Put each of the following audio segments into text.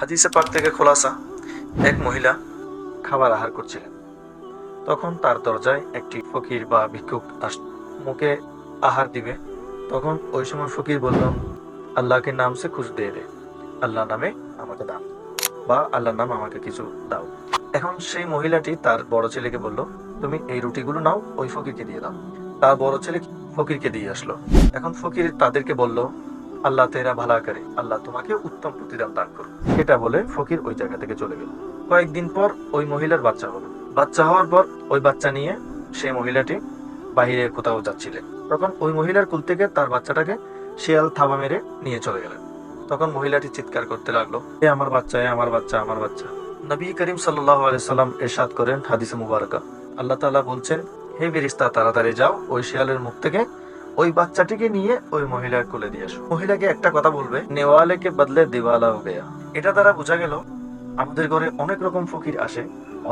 হাদিসে পাক থেকে খোলাসা। এক মহিলা খাবার আহার করছিলেন। তখন তার দরজায় একটি ফকির বা ভিক্ষুক মুখে আহার দিবে। তখন ওই সময় ফকির বলল, আল্লাহকে নাম সে খুশ দিয়ে দে। আল্লাহ নামে আমাকে দাও বা আল্লাহর নাম আমাকে কিছু দাও। এখন সেই মহিলাটি তার বড় ছেলেকে বলল, তুমি এই রুটিগুলো নাও, ওই ফকিরকে দিয়ে দাও। তার বড় ছেলে ফকিরকে দিয়ে আসলো। এখন ফকির তাদেরকে বলল আল্লাহ তেরা ভালা করে আল্লাহ তোমাকে উত্তম প্রতিদান দান করুন এটা বলে ফকির ওই জায়গা থেকে চলে গেল। কয়েকদিন পর ওই মহিলার বাচ্চা হলো। বাচ্চা হওয়ার পর ওই বাচ্চা নিয়ে সেই মহিলাটি বাহিরে কোথাও যাচ্ছিলেন। তখন ওই মহিলার কুল থেকে তার বাচ্চাটাকে শিয়াল থাবা মেরে নিয়ে চলে গেলেন। তখন মহিলাটি চিৎকার করতে লাগল, এ আমার বাচ্চা, এ আমার বাচ্চা আমার বাচ্চা। নবী করিম সাল্লাহ সাল্লাম এরশাদ করেন হাদিসে মুবারকা। আল্লাহ তাআলা বলছেন, হে ফেরেশতা, তাড়াতাড়ি যাও, ওই শিয়ালের মুখ থেকে ওই বাচ্চাটিকে নিয়ে ওই মহিলার কোলে দিয়ে আসো। মহিলাকে একটা কথা বলবে নেওয়ালেকে বদলে দিওয়ালা গেয়া। এটা দ্বারা বোঝা গেল, আমাদের ঘরে অনেক রকম ফকির আসে,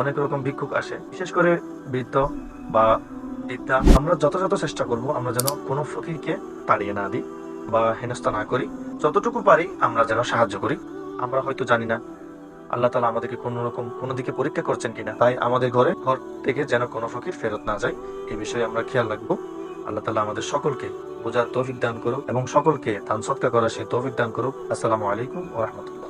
অনেক রকম ভিক্ষুক আসে। বিশেষ করে বৃদ্ধ বা বৃদ্ধা, আমরা যথাযথ চেষ্টা করব আমরা যেন কোনো ফকিরকে তাড়িয়ে না দিই বা হেনস্থা না করি। যতটুকু পারি আমরা যেন সাহায্য করি। আমরা হয়তো জানি না আল্লাহ তালা আমাদেরকে কোনো রকম কোনো দিকে পরীক্ষা করছেন কিনা, তাই আমাদের ঘরে, ঘর থেকে যেন কোনো ফকির ফেরত না যায়, এ বিষয়ে আমরা খেয়াল রাখব। আল্লাহ তালা আমাদের সকলকে বোঝার তৌফিক দান করুক এবং সকলকে দান সৎকা করা সেই তৌফিক দান করুক। আসসালামু আলাইকুম ওরহমতুল্লাহ